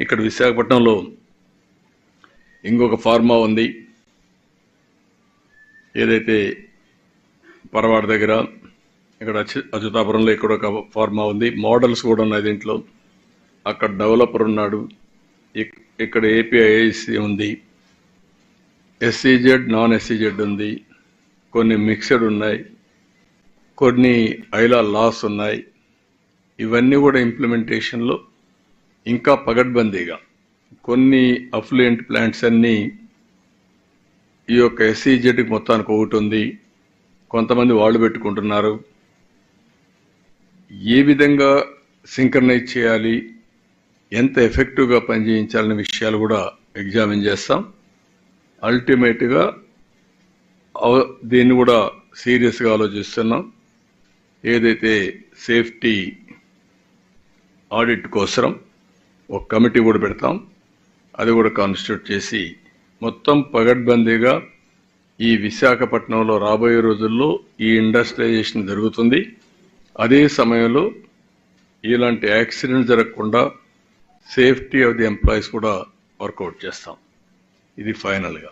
ఇక్కడ విశాఖపట్నంలో ఇంకొక ఫార్మా ఉంది. ఏదైతే పరవాడ దగ్గర ఇక్కడ అచ్యుతాపురంలో ఇక్కడ ఒక ఫార్మా ఉంది. మోడల్స్ కూడా ఉన్నాయి దీంట్లో. అక్కడ డెవలపర్ ఉన్నాడు. ఇక్కడ ఏపీఐసి ఉంది. ఎస్సీజెడ్ నాన్ ఎస్సీజెడ్ ఉంది. కొన్ని మిక్స్డ్ ఉన్నాయి. కొన్ని ఐలా లాస్ ఉన్నాయి. ఇవన్నీ కూడా ఇంప్లిమెంటేషన్లో ఇంకా పగడ్బందీగా. కొన్ని అఫ్లుయెంట్ ప్లాంట్స్ అన్నీ ఈ యొక్క ఎస్సీజెడ్కి మొత్తానికి ఒకటి ఉంది. కొంతమంది వాళ్ళు పెట్టుకుంటున్నారు. ఏ విధంగా సింక్రనైజ్ చేయాలి? ఎంత ఎఫెక్టివ్గా పనిచేయించాలనే విషయాలు కూడా ఎగ్జామిన్ చేస్తాం. అల్టిమేట్గా దీన్ని కూడా సీరియస్గా ఆలోచిస్తున్నాం. ఏదైతే సేఫ్టీ ఆడిట్ కోసరం ఒక కమిటీ కూడా పెడతాం. అది కూడా కాన్స్టిట్యూట్ చేసి మొత్తం పగడ్బందీగా ఈ విశాఖపట్నంలో రాబోయే రోజుల్లో ఈ ఇండస్ట్రియలైజేషన్ జరుగుతుంది. అదే సమయంలో ఇలాంటి యాక్సిడెంట్ జరగకుండా సేఫ్టీ ఆఫ్ ది ఎంప్లాయీస్ కూడా వర్కౌట్ చేస్తాం. ఇది ఫైనల్గా